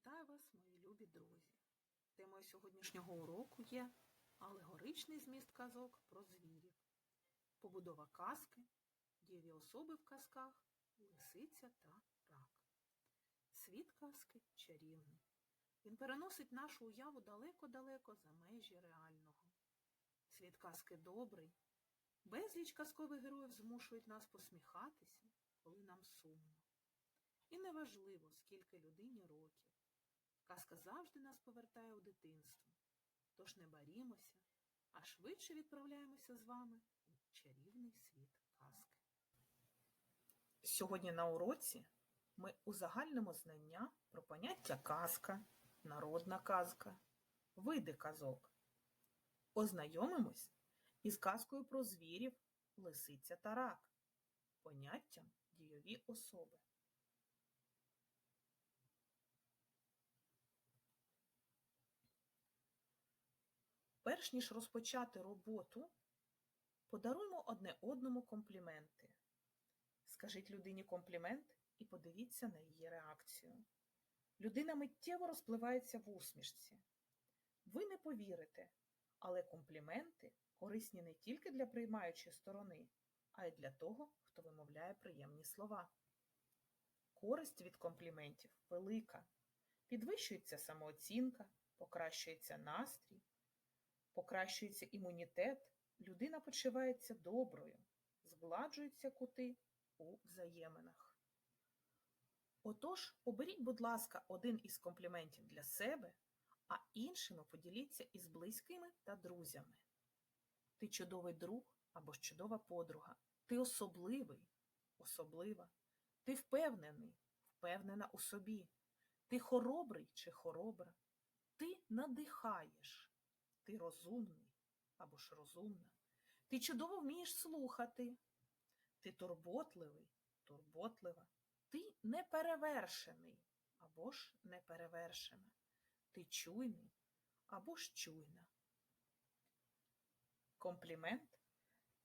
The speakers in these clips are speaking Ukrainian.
Вітаю вас, мої любі друзі! Темою сьогоднішнього уроку є алегоричний зміст казок про звірів, побудова казки, дієві особи в казках, лисиця та рак. Світ казки чарівний. Він переносить нашу уяву далеко-далеко за межі реального. Світ казки добрий. Безліч казкових героїв змушують нас посміхатися, коли нам сумно. І неважливо, скільки людині років. Казка завжди нас повертає у дитинство. Тож не барімося, а швидше відправляємося з вами у чарівний світ казки. Сьогодні на уроці ми узагальнимо знання про поняття казка, народна казка, види казок. Ознайомимось із казкою про звірів, лисиця та рак, поняттям дійові особи. Перш ніж розпочати роботу, подаруймо одне одному компліменти. Скажіть людині комплімент і подивіться на її реакцію. Людина миттєво розпливається в усмішці. Ви не повірите, але компліменти корисні не тільки для приймаючої сторони, а й для того, хто вимовляє приємні слова. Користь від компліментів велика. Підвищується самооцінка, покращується настрій, покращується імунітет, людина почувається доброю, згладжуються кути у взаєминах. Отож, оберіть, будь ласка, один із компліментів для себе, а іншими поділіться із близькими та друзями. Ти чудовий друг або ж чудова подруга. Ти особливий, особлива. Ти впевнений, впевнена у собі. Ти хоробрий чи хоробра. Ти надихаєш. Ти розумний або ж розумна. Ти чудово вмієш слухати. Ти турботливий, турботлива. Ти неперевершений або ж неперевершена. Ти чуйний або ж чуйна. Комплімент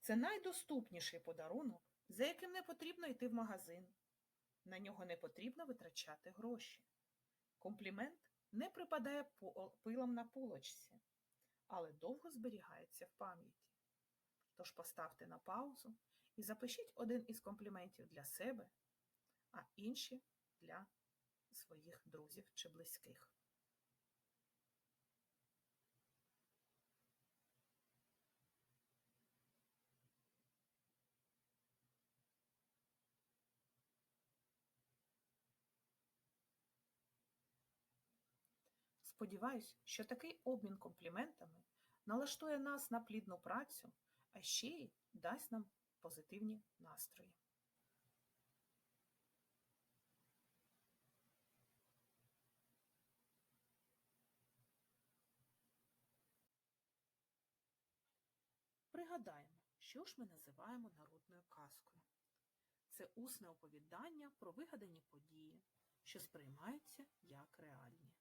це найдоступніший подарунок, за яким не потрібно йти в магазин. На нього не потрібно витрачати гроші. Комплімент не припадає пилом на полочці, але довго зберігається в пам'яті. Тож поставте на паузу і запишіть один із компліментів для себе, а інші для своїх друзів чи близьких. Сподіваюсь, що такий обмін компліментами налаштує нас на плідну працю, а ще й дасть нам позитивні настрої. Пригадаємо, що ж ми називаємо народною казкою. Це усне оповідання про вигадані події, що сприймаються як реальні.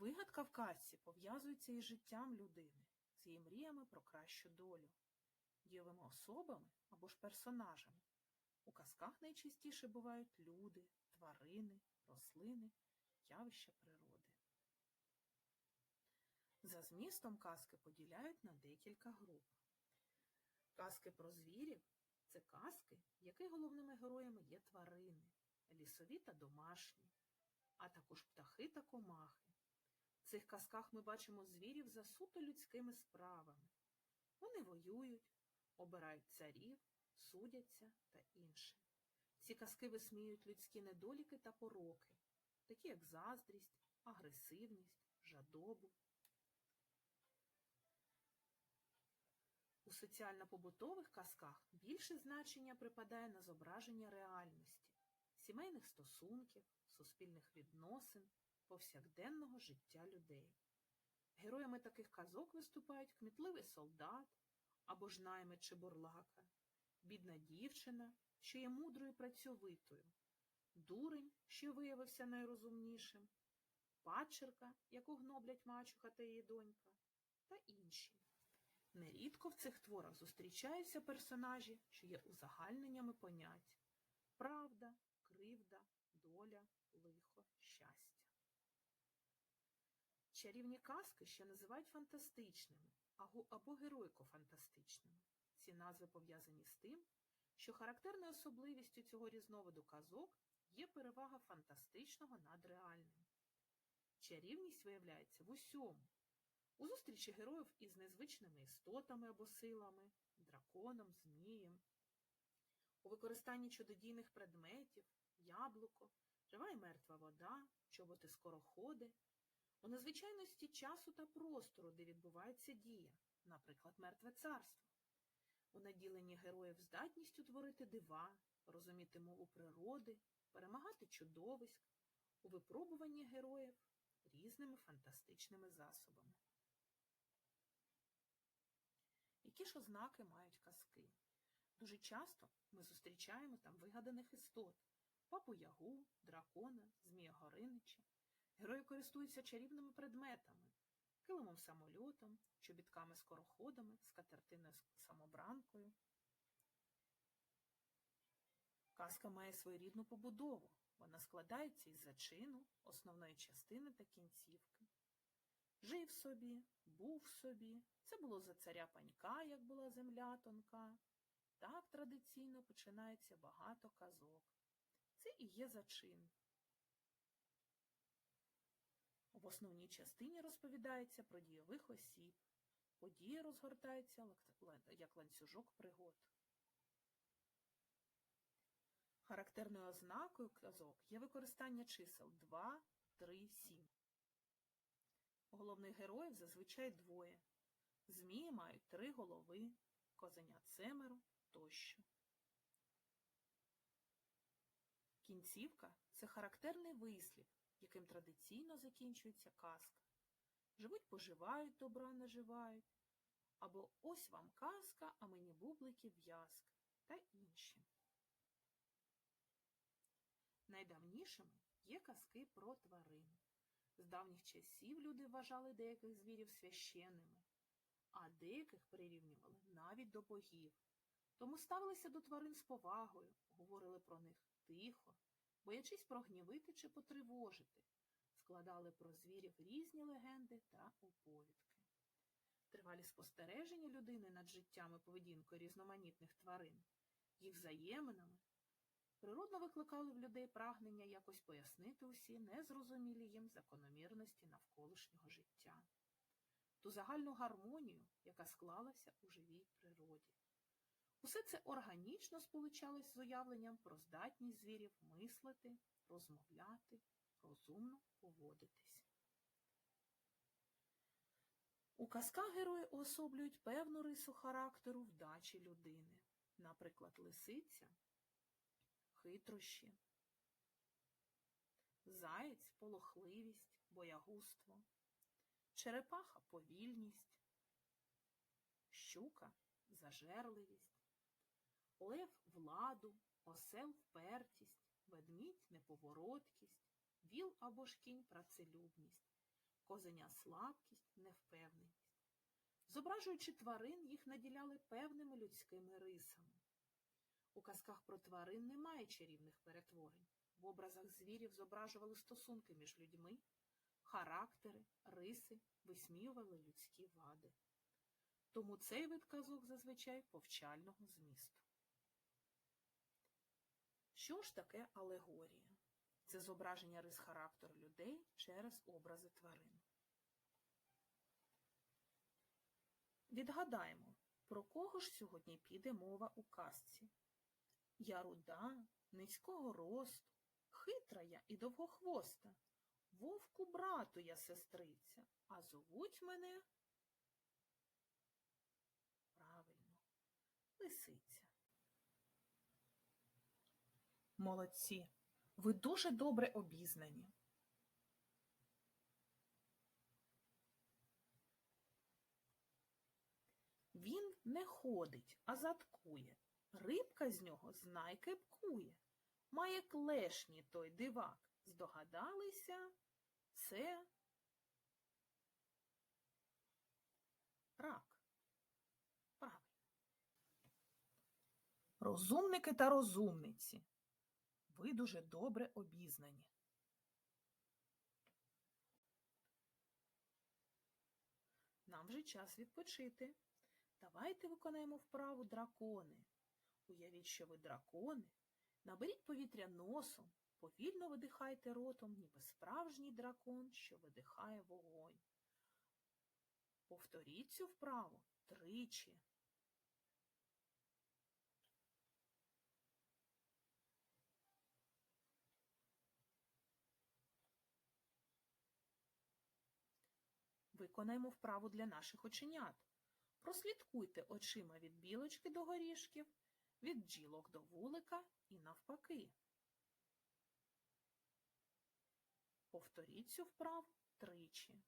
Вигадка в казці пов'язується із життям людини, з її мріями про кращу долю, дієвими особами або ж персонажами. У казках найчастіше бувають люди, тварини, рослини, явища природи. За змістом казки поділяють на декілька груп. Казки про звірів це казки, в яких головними героями є тварини, лісові та домашні, а також птахи та комахи. Цих казках ми бачимо звірів за суто людськими справами. Вони воюють, обирають царів, судяться та інше. Ці казки висміюють людські недоліки та пороки, такі як заздрість, агресивність, жадобу. У соціально-побутових казках більше значення припадає на зображення реальності, сімейних стосунків, суспільних відносин, повсякденного життя людей. Героями таких казок виступають кмітливий солдат або ж наймит чи бурлака, бідна дівчина, що є мудрою працьовитою, дурень, що виявився найрозумнішим, падчерка, яку гноблять мачуха та її донька, та інші. Нерідко в цих творах зустрічаються персонажі, що є узагальненнями понять правда, кривда, доля, Чарівні казки ще називають фантастичними або, героїко-фантастичними. Ці назви пов'язані з тим, що характерною особливістю цього різновиду казок є перевага фантастичного над реальним. Чарівність виявляється в усьому. У зустрічі героїв із незвичними істотами або силами, драконом, змієм, у використанні чудодійних предметів, яблуко, жива і мертва вода, чоботи скороходи, у незвичайності часу та простору, де відбувається дія, наприклад, мертве царство, у наділенні героїв здатністю творити дива, розуміти мову природи, перемагати чудовиськ, у випробуванні героїв різними фантастичними засобами. Які ж ознаки мають казки? Дуже часто ми зустрічаємо там вигаданих істот папу ягу, дракона, змія Горинича. Герої користуються чарівними предметами, килимом самольотом, чобітками скороходами, скатертиною самобранкою. Казка має своєрідну побудову. Вона складається із зачину, основної частини та кінцівки. Жив собі, був собі, це було за царя панька, як була земля тонка. Так традиційно починається багато казок. Це і є зачин. В основній частині розповідається про дійових осіб. Події розгортаються як ланцюжок пригод. Характерною ознакою казок є використання чисел 2, 3, 7. Головних героїв зазвичай двоє. Змії мають три голови, козенят семеро тощо. Кінцівка це характерний вислів, яким традиційно закінчується казка. Живуть поживають, добра наживають, або ось вам казка, а мені бублики в'язка та інші. Найдавнішими є казки про тварин. З давніх часів люди вважали деяких звірів священними, а деяких прирівнювали навіть до богів. Тому ставилися до тварин з повагою, говорили про них тихо, боячись прогнівити чи потривожити, складали про звірів різні легенди та оповідки. Тривалі спостереження людини над життям і поведінкою різноманітних тварин, їх взаєминами, природно викликали в людей прагнення якось пояснити усі незрозумілі їм закономірності навколишнього життя, ту загальну гармонію, яка склалася у живій природі. Усе це органічно сполучалось з уявленням про здатність звірів мислити, розмовляти, розумно поводитись. У казках герої уособлюють певну рису характеру вдачі людини, наприклад, лисиця хитрощі, заєць полохливість, боягузтво, черепаха повільність, щука зажерливість, лев владу, осел впертість, ведмідь неповороткість, віл або ж кінь працелюбність, козеня слабкість, невпевненість. Зображуючи тварин, їх наділяли певними людськими рисами. У казках про тварин немає чарівних перетворень. В образах звірів зображували стосунки між людьми, характери, риси, висміювали людські вади. Тому цей вид казок зазвичай повчального змісту. Що ж таке алегорія? Це зображення рис характеру людей через образи тварин. Відгадаємо, про кого ж сьогодні піде мова у казці? Я руда, низького росту, хитра я і довгохвоста, вовку брату я сестриця, а зовуть мене правильно, лисиця. Молодці, ви дуже добре обізнані. Він не ходить, а заткує. Рибка з нього знай кепкує. Має клешні той дивак. Здогадалися, це рак. Правильно. Розумники та розумниці. Ви дуже добре обізнані. Нам вже час відпочити. Давайте виконаємо вправу дракони. Уявіть, що ви дракони. Наберіть повітря носом, повільно видихайте ротом, ніби справжній дракон, що видихає вогонь. Повторіть цю вправу тричі. Виконаємо вправу для наших оченят. Прослідкуйте очима від білочки до горішків, від бджілок до вулика і навпаки. Повторіть цю вправу тричі.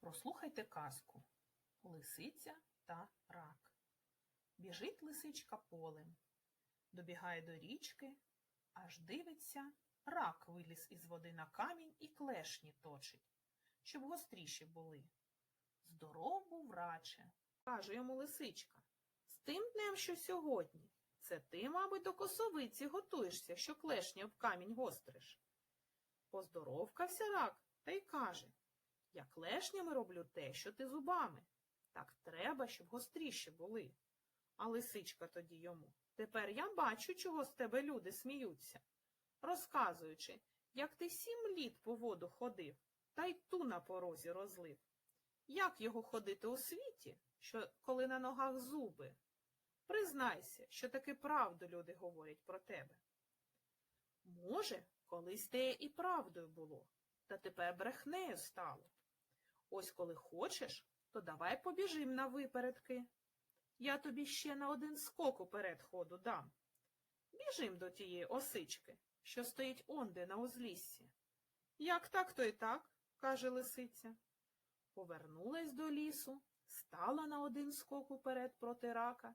Прослухайте казку Лисиця та рак. Біжить лисичка полем, добігає до річки, аж дивиться, рак виліз із води на камінь і клешні точить, щоб гостріші були. Здоров був раче, каже йому лисичка. З тим днем, що сьогодні, це ти, мабуть, до косовиці готуєшся, що клешні об камінь гостриш. Поздоровкався рак та й каже Я клешнями роблю те, що ти зубами. Так треба, щоб гостріші були. А лисичка тоді йому. Тепер я бачу, чого з тебе люди сміються, розказуючи, як ти сім літ по воду ходив, та й ту на порозі розлив. Як його ходити у світі, що коли на ногах зуби? Признайся, що таки правду люди говорять про тебе. Може, колись те і правдою було, та тепер брехнею стало. Ось коли хочеш, то давай побіжим на випередки. Я тобі ще на один скок уперед ходу дам. Біжим до тієї осички, що стоїть онде на узліссі. Як так, то й так, каже лисиця. Повернулась до лісу, стала на один скок уперед проти рака,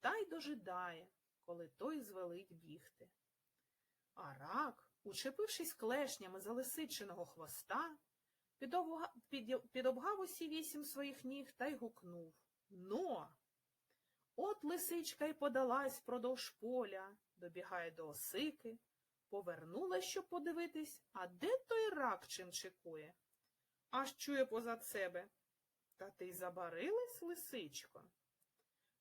та й дожидає, коли той звелить бігти. А рак, учепившись клешнями за лисичиного хвоста, підобгав усі вісім своїх ніг та й гукнув Но! От лисичка й подалась продовж поля, добігає до осики, повернулась, щоб подивитись, а де той рак чим чекує? Аж чує позад себе. Та ти й забарилась, лисичко?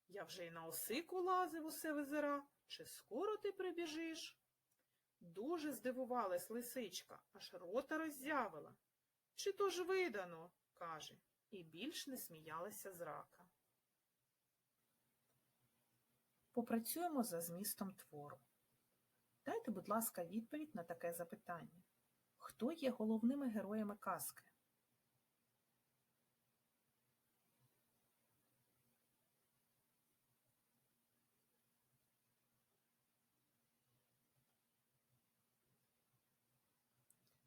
Я вже й на осику лазив усе визира. Чи скоро ти прибіжиш? Дуже здивувалась лисичка, аж рота роззявила. Чи то ж видано, каже, і більш не сміялася з рака. Попрацюємо за змістом твору. Дайте, будь ласка, відповідь на таке запитання. Хто є головними героями казки?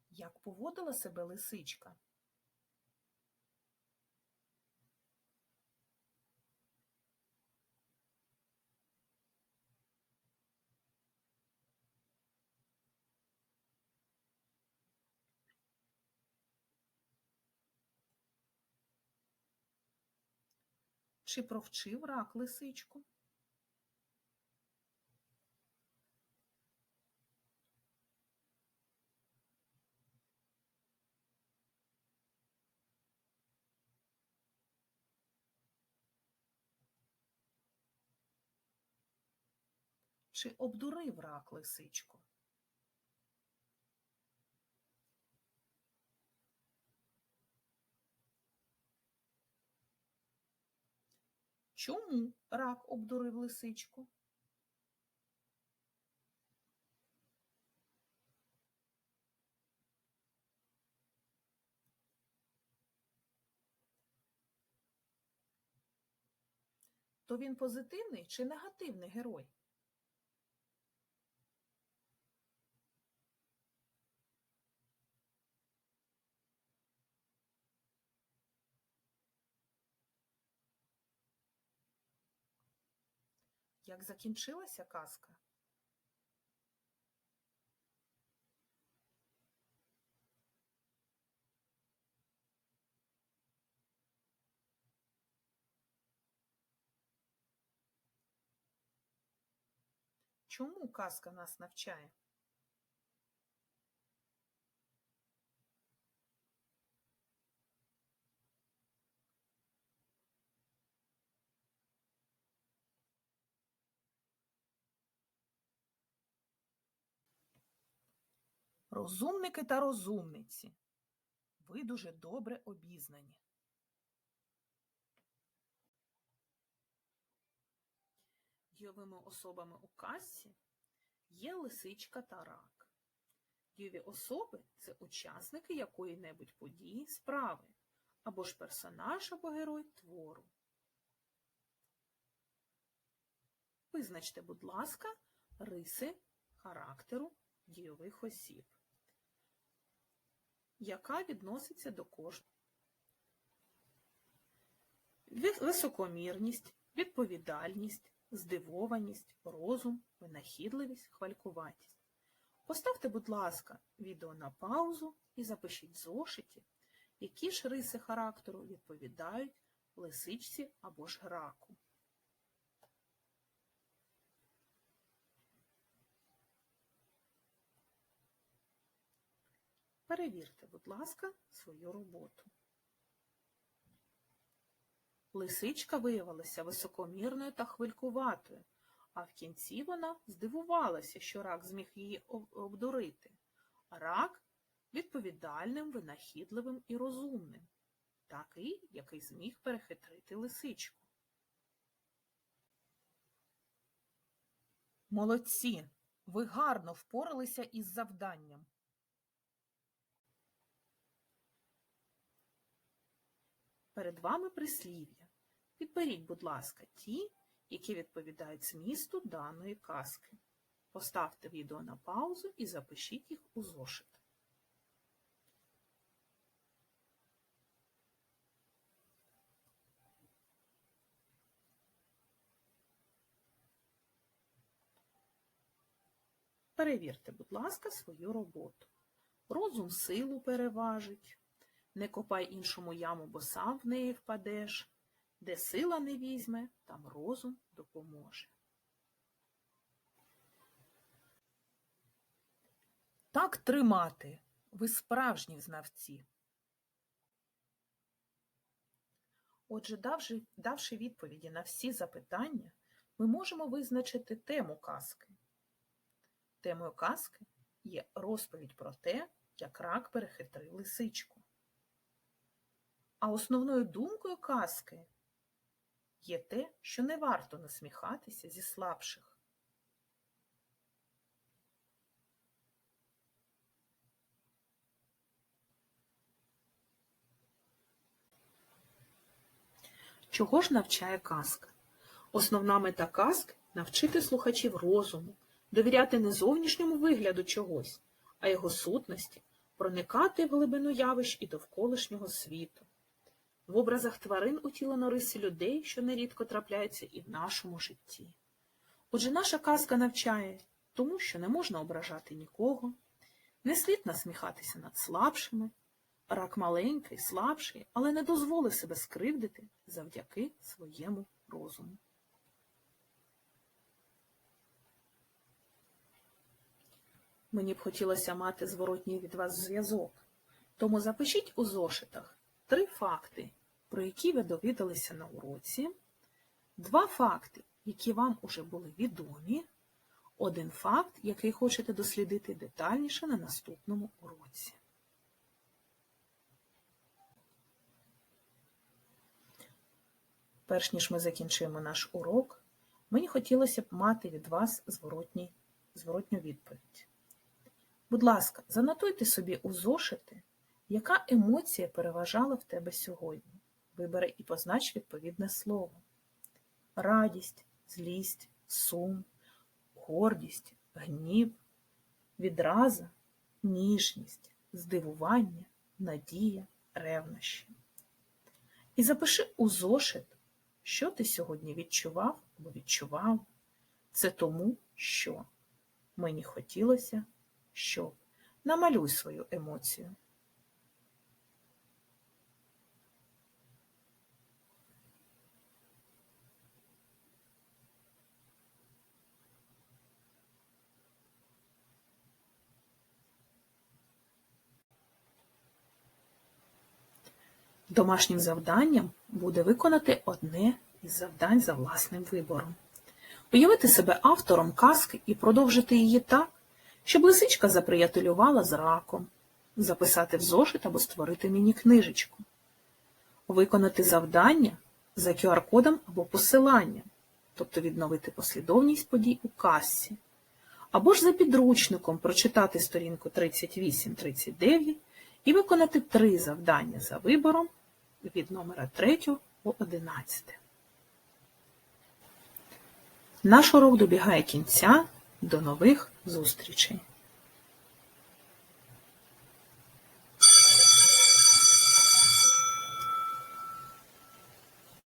Як поводила себе лисичка? Чи провчив рак лисичку? Чи обдурив рак лисичку? Чому рак обдурив лисичку? То він позитивний чи негативний герой? Як закінчилася казка? Чому казка нас навчає? Розумники та розумниці. Ви дуже добре обізнані. Дійовими особами у казці є лисичка та рак. Дійові особи це учасники якої-небудь події, справи, або ж персонаж або герой твору. Визначте, будь ласка, риси характеру дійових осіб, яка відноситься до кожного. Високомірність, відповідальність, здивованість, розум, винахідливість, хвалькуватість. Поставте, будь ласка, відео на паузу і запишіть зошиті, які ж риси характеру відповідають лисичці або ж раку. Перевірте, будь ласка, свою роботу. Лисичка виявилася високомірною та хвилькуватою, а в кінці вона здивувалася, що рак зміг її обдурити. Рак відповідальним, винахідливим і розумним, такий, який зміг перехитрити лисичку. Молодці! Ви гарно впоралися із завданням. Перед вами прислів'я. Підберіть, будь ласка, ті, які відповідають змісту даної казки. Поставте відео на паузу і запишіть їх у зошит. Перевірте, будь ласка, свою роботу. Розум силу переважить. Не копай іншому яму, бо сам в неї впадеш. Де сила не візьме, там розум допоможе. Так тримати. Ви справжні знавці. Отже, давши, давши відповіді на всі запитання, ми можемо визначити тему казки. Темою казки є розповідь про те, як рак перехитрив лисичку. А основною думкою казки є те, що не варто насміхатися зі слабших. Чого ж навчає казка? Основна мета казки навчити слухачів розуму, довіряти не зовнішньому вигляду чогось, а його сутності, проникати в глибину явищ і довколишнього світу. В образах тварин утілено риси людей, що нерідко трапляються і в нашому житті. Отже, наша казка навчає тому, що не можна ображати нікого, не слід насміхатися над слабшими, рак маленький, слабший, але не дозволив себе скривдити завдяки своєму розуму. Мені б хотілося мати зворотній від вас зв'язок, тому запишіть у зошитах три факти, про які ви довідалися на уроці, два факти, які вам уже були відомі, один факт, який хочете дослідити детальніше на наступному уроці. Перш ніж ми закінчимо наш урок, мені хотілося б мати від вас зворотню відповідь. Будь ласка, занотуйте собі у зошити, яка емоція переважала в тебе сьогодні. Вибери і познач відповідне слово. Радість, злість, сум, гордість, гнів, відраза, ніжність, здивування, надія, ревнощі. І запиши у зошит, що ти сьогодні відчував або відчував. Це тому, що мені хотілося, щоб намалюй свою емоцію. Домашнім завданням буде виконати одне із завдань за власним вибором. Уявити себе автором казки і продовжити її так, щоб лисичка заприятелювала з раком, записати в зошит або створити міні-книжечку, виконати завдання за QR-кодом або посиланням, тобто відновити послідовність подій у касі, або ж за підручником прочитати сторінку 38-39 і виконати три завдання за вибором від номера 3 по 11. Наш урок добігає кінця. До нових зустрічей!